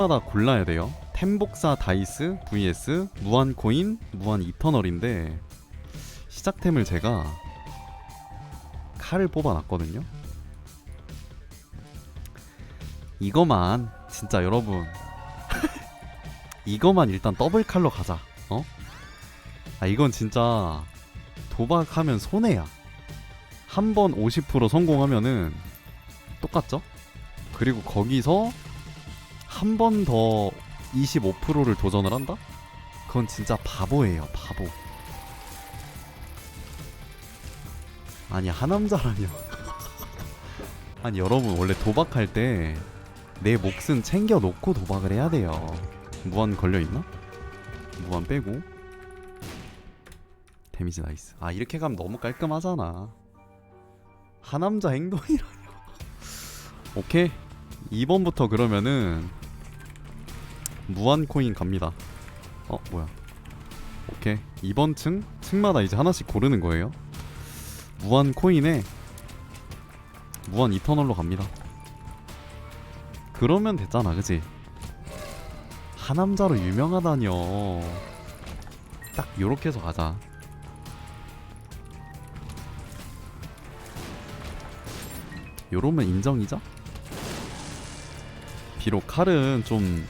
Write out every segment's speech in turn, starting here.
마다 골라야 돼요. 템복사 다이스 vs 무한 코인 무한 이터널인데 시작템을 제가 칼을 뽑아놨거든요. 이거만 진짜 여러분 이거만 일단 더블 칼로 가자. 어? 아 이건 진짜 도박하면 손해야. 한 번 50% 성공하면은 똑같죠? 그리고 거기서 한 번 더 25%를 도전을 한다? 그건 진짜 바보예요, 바보. 아니, 하남자라뇨. 아니, 여러분, 원래 도박할 때 내 몫은 챙겨놓고 도박을 해야 돼요. 무한 걸려있나? 무한 빼고. 데미지 나이스. 아, 이렇게 가면 너무 깔끔하잖아. 하남자 행동이라뇨. 오케이. 2번부터 그러면은 무한 코인 갑니다. 어 뭐야? 오케이 2번 층 층마다 이제 하나씩 고르는 거예요. 무한 코인에 무한 이터널로 갑니다. 그러면 됐잖아, 그지? 하남자로 유명하다뇨. 딱 요렇게 해서 가자. 요러면 인정이죠? 비록 칼은 좀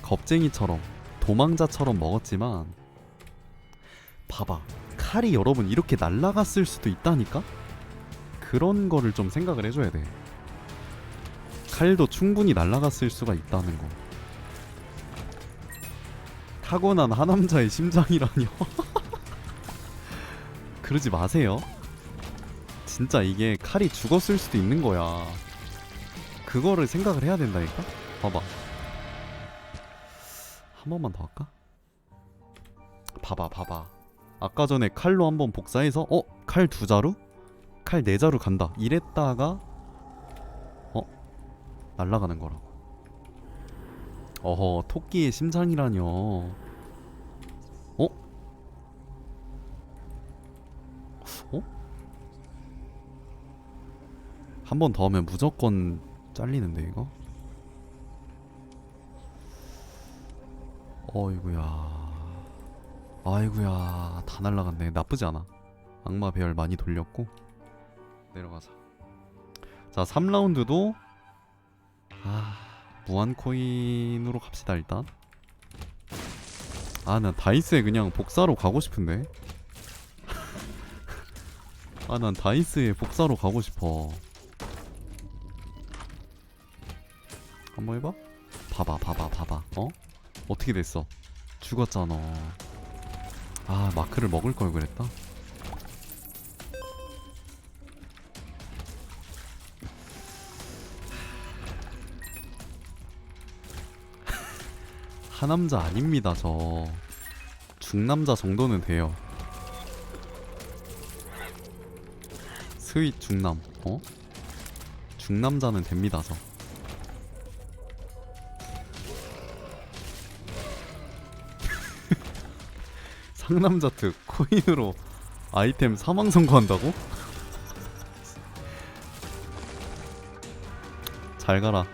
겁쟁이처럼 도망자처럼 먹었지만 봐봐 칼이 여러분 이렇게 날라갔을 수도 있다니까? 그런 거를 좀 생각을 해줘야 돼. 칼도 충분히 날라갔을 수가 있다는 거. 타고난 하남자의 심장이라뇨? 그러지 마세요. 진짜 이게 칼이 죽었을 수도 있는 거야 그거를 생각을 해야 된다니까 봐봐 한 번만 더 할까? 봐봐 봐봐 아까 전에 칼로 한번 복사해서 어? 칼 두 자루? 칼 네 자루 간다 이랬다가 어? 날라가는 거라고 어허 토끼의 심장이라뇨 어? 어? 한 번 더 하면 무조건 잘리는데 이거? 어이구야. 아이구야 다 날라갔네. 나쁘지 않아. 악마 배열 많이 돌렸고 내려가자. 자 3라운드도 아 무한 코인으로 갑시다 일단. 아 난 다이스에 그냥 복사로 가고 싶은데. 아 난 다이스에 복사로 가고 싶어 한번 해봐 봐봐 봐봐 봐봐 어? 어떻게 됐어? 죽었잖아. 아 마크를 먹을 걸 그랬다. 하남자 아닙니다 저. 중남자 정도는 돼요. 스윗 중남. 어? 중남자는 됩니다 저. 상남자 특 코인으로 아이템 사망 선고한다고? 잘 가라.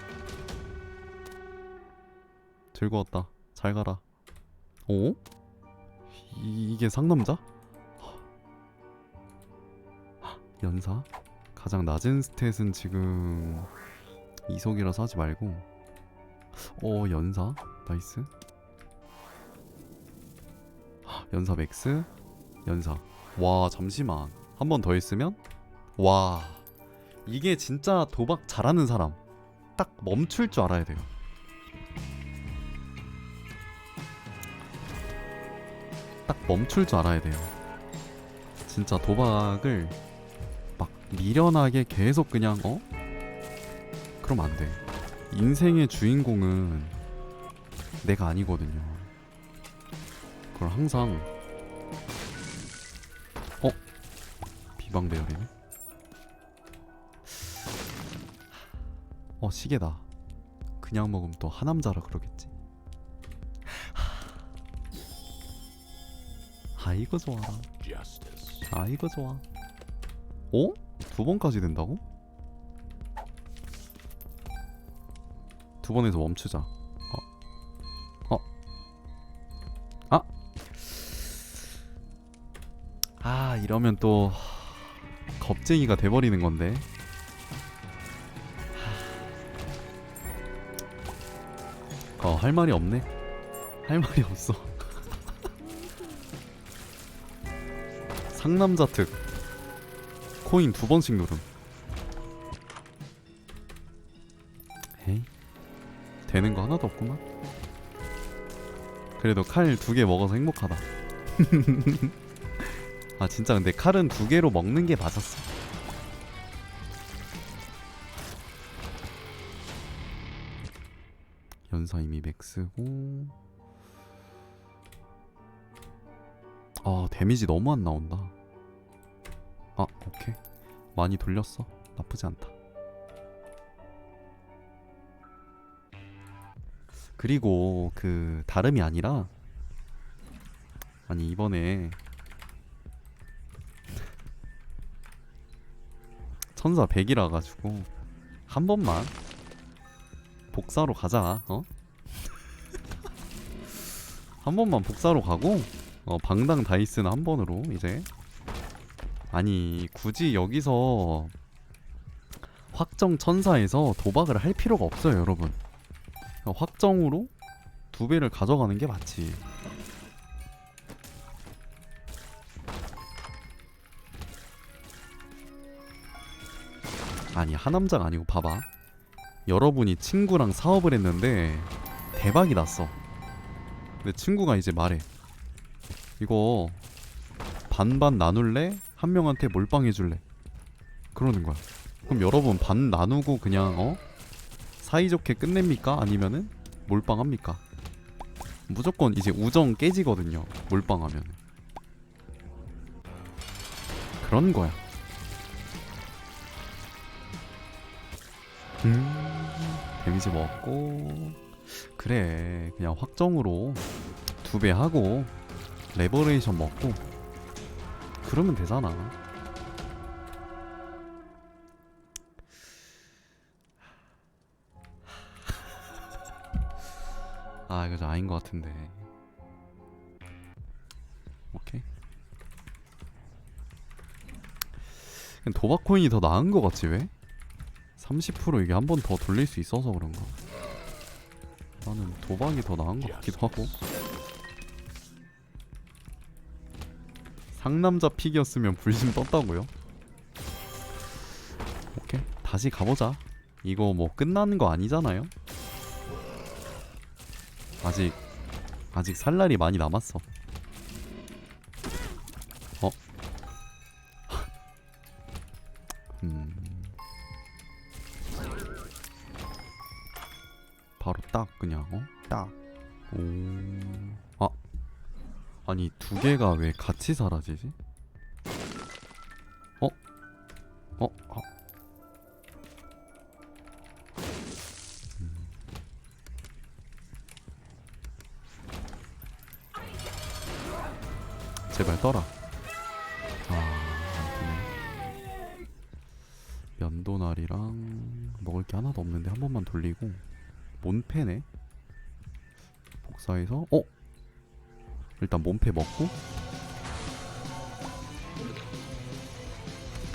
즐거웠다. 잘 가라. 오? 이, 이게 상남자? 연사? 가장 낮은 스탯은 지금 이속이라서 하지 말고 어 연사? 나이스 연사 맥스 연사 와 잠시만. 한 번 더 했으면? 와. 이게 진짜 도박 잘하는 사람. 딱 멈출 줄 알아야 돼요. 딱 멈출 줄 알아야 돼요. 진짜 도박을 막 미련하게 계속 그냥 어? 그럼 안돼. 인생의 주인공은 내가 아니거든요 그걸 항상 어? 비방 배열이네? 어 시계다. 그냥 먹으면 또 하남자라 그러겠지. 아 이거 좋아. 아 이거 좋아. 어? 두 번까지 된다고? 두 번에서 멈추자 이러면 또 겁쟁이가 돼버리는 건데. 어 할 말이 없네. 할 말이 없어. 상남자 특. 코인 두 번씩 누름. 에이? 되는 거 하나도 없구만. 그래도 칼 두 개 먹어서 행복하다 아 진짜 근데 칼은 두 개로 먹는 게 맞았어. 연사 이미 맥스고. 아 데미지 너무 안 나온다. 아 오케이. 많이 돌렸어. 나쁘지 않다. 그리고 그 다름이 아니라 아니 이번에 천사 100이라 가지고 한 번만 복사로 가자 어? 한 번만 복사로 가고 어, 방당 다이스는 한 번으로 이제. 아니 굳이 여기서 확정 천사에서 도박을 할 필요가 없어요 여러분. 어, 확정으로 두 배를 가져가는 게 맞지 아니 하남자가 아니고 봐봐 여러분이 친구랑 사업을 했는데 대박이 났어 근데 친구가 이제 말해 이거 반반 나눌래? 한 명한테 몰빵 해줄래? 그러는 거야 그럼 여러분 반 나누고 그냥 어? 사이좋게 끝냅니까? 아니면은 몰빵합니까? 무조건 이제 우정 깨지거든요 몰빵하면 그런 거야 음. 데미지 먹고. 그래 그냥 확정으로 두 배 하고 레버레이션 먹고. 그러면 되잖아. 아 이거 좀 아닌 것 같은데. 오케이. 그냥 도박 코인이 더 나은 것 같지 왜? 30% 이게 한 번 더 돌릴 수 있어서 그런가 나는 도박이 더 나은 것 같기도 하고 상남자 픽이었으면 불신 떴다고요? 오케이 다시 가보자 이거 뭐 끝나는 거 아니잖아요? 아직 아직 살 날이 많이 남았어 어? 딱 그냥 어? 딱. 오. 아. 아니 두 개가 왜 같이 사라지지? 어? 어? 아. 패네 복사해서 어? 일단 몬패 먹고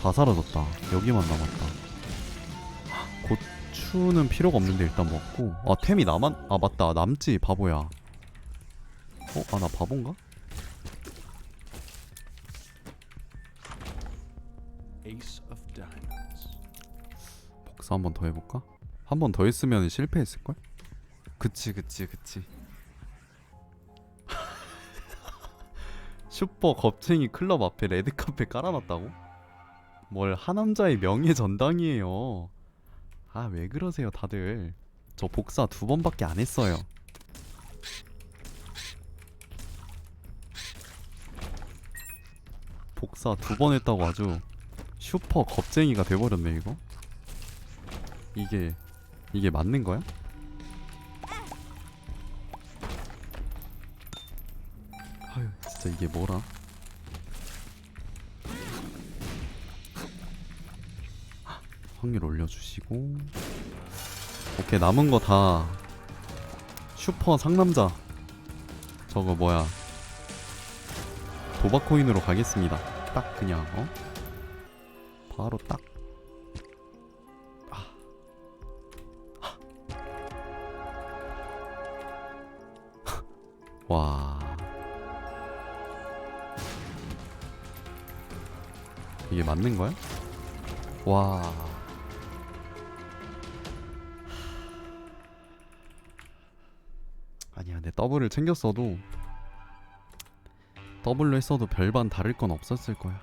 다 사라졌다 여기만 남았다 고추는 필요가 없는데 일단 먹고 아 템이 남았.. 아 맞다 남지 바보야 어? 아 나 바본가? 복사 한 번 더 해볼까? 한 번 더 했으면 실패했을걸? 그치 그치 그치. 슈퍼 겁쟁이 클럽 앞에 레드카페 깔아놨다고? 뭘 하남자의 명예 전당이에요. 아 왜 그러세요 다들? 저 복사 두 번밖에 안 했어요. 복사 두 번 했다고 아주 슈퍼 겁쟁이가 돼버렸네 이거? 이게 이게 맞는 거야? 진짜 이게 뭐라? 확률 올려주시고. 오케이 남은 거 다 슈퍼 상남자. 저거 뭐야? 도박 코인으로 가겠습니다. 딱 그냥 어? 바로 딱. 아. 와 이게 맞는 거야? 와 아니야 근데 더블을 챙겼어도 더블로 했어도 별반 다를 건 없었을 거야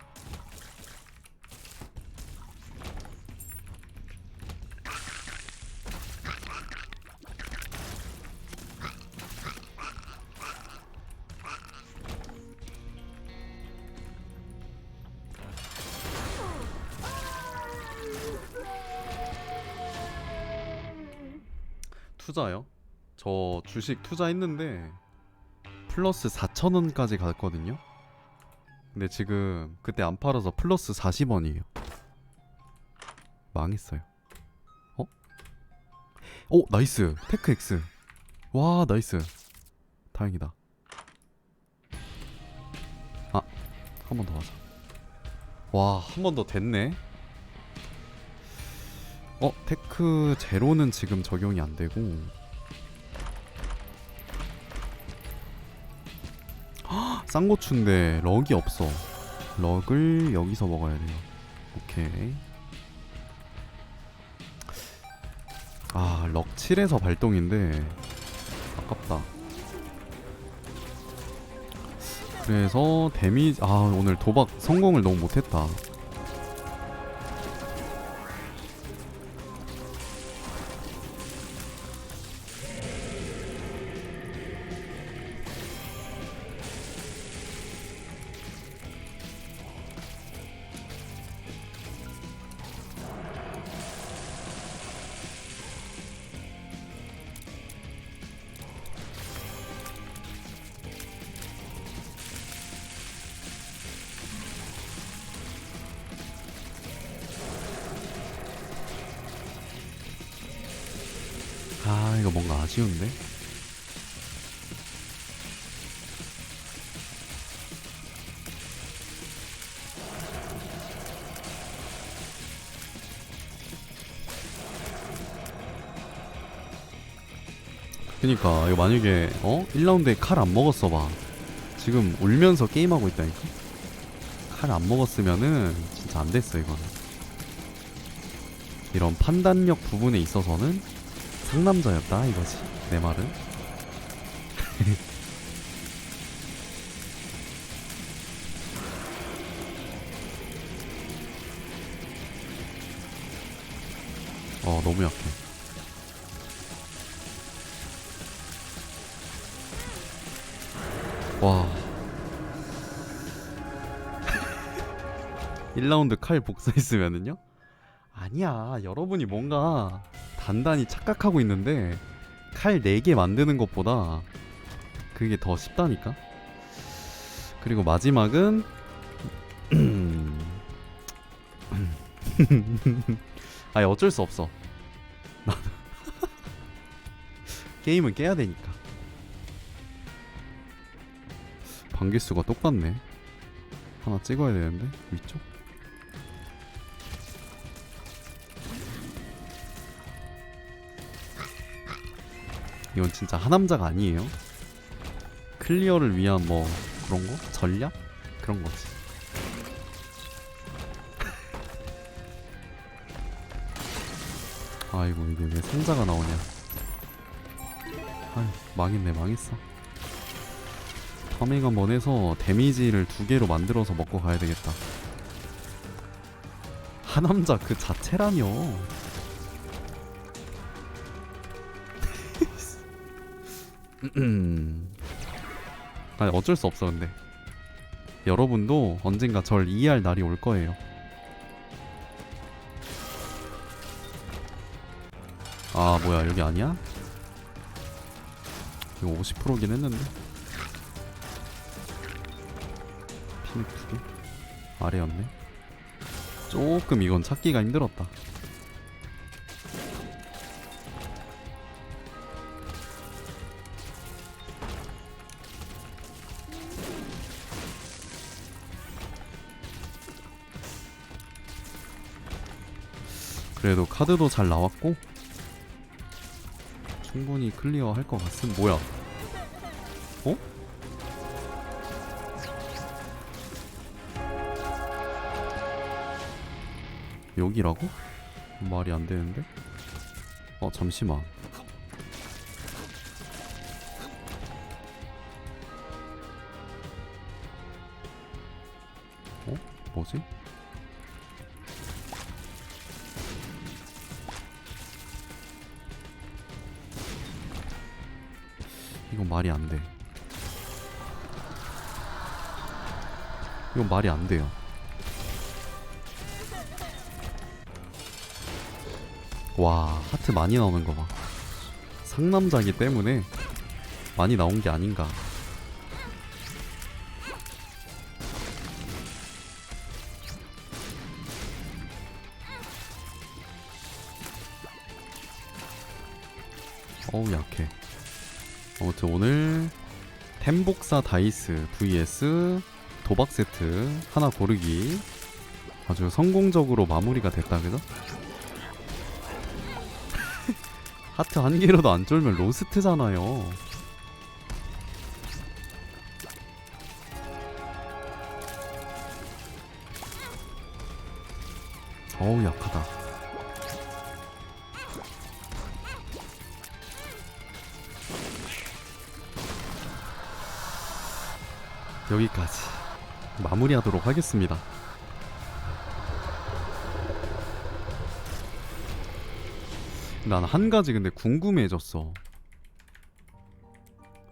저 주식 투자했는데 플러스 4천원까지 갔거든요. 근데 지금 그때 안 팔아서 플러스 40원이에요. 망했어요. 어? 오 나이스 테크 X. 와 나이스. 다행이다. 아 한 번 더 하자. 와 한 번 더 됐네. 어 테크 제로는 지금 적용이 안 되고 쌍고추인데 럭이 없어. 럭을 여기서 먹어야 돼요. 오케이. 아, 럭 7에서 발동인데 아깝다. 그래서 데미지 아, 오늘 도박 성공을 너무 못 했다. 뭔가 아쉬운데? 그니까 이거 만약에 어? 1라운드에 칼 안 먹었어 봐 지금 울면서 게임하고 있다니까 칼 안 먹었으면은 진짜 안 됐어 이거는 이런 판단력 부분에 있어서는 상남자였다 이거지. 내 말은? 어 너무 약해. 와. 1라운드 칼 복사했으면은요? 아니야 여러분이 뭔가 단단히 착각하고 있는데 칼 4개 만드는 것보다 그게 더 쉽다니까? 그리고 마지막은 아니 어쩔 수 없어. 게임은 깨야 되니까. 방개수가 똑같네. 하나 찍어야 되는데 위쪽 이건 진짜 하남자가 아니에요. 클리어를 위한 뭐 그런 거? 전략? 그런 거지. 아이고 이게 왜 상자가 나오냐. 아이 망했네 망했어. 파밍 한번 해서 데미지를 두 개로 만들어서 먹고 가야 되겠다. 하남자 그 자체라며. 아니 어쩔 수 없어 근데 여러분도 언젠가 절 이해할 날이 올 거예요. 아 뭐야 여기 아니야? 이거 50%긴 했는데 피닉 두 개? 아래였네 조금 이건 찾기가 힘들었다 그래도 카드도 잘 나왔고 충분히 클리어 할 것 같은 뭐야 어? 여기라고? 말이 안 되는데? 어 잠시만 어? 뭐지? 이건 말이 안 돼. 이건 말이 안 돼요. 와, 하트 많이 나오는 거 봐. 상남자기 때문에 많이 나온 게 아닌가. 어우, 약해. 아무튼 오늘 템복사 다이스 vs 도박 세트 하나 고르기 아주 성공적으로 마무리가 됐다 그죠? 하트 한 개로도 안 쫄면 로스트잖아요. 어우 약하다. 여기까지 마무리하도록 하겠습니다. 난 한 가지 근데 궁금해졌어.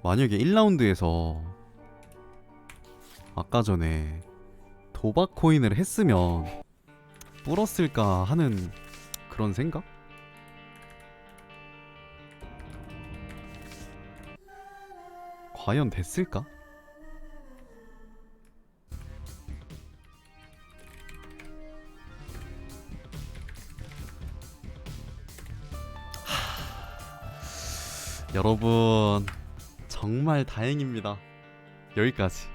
만약에 1라운드에서 아까 전에 도박 코인을 했으면 불었을까 하는 그런 생각? 과연 됐을까? 여러분 정말 다행입니다. 여기까지.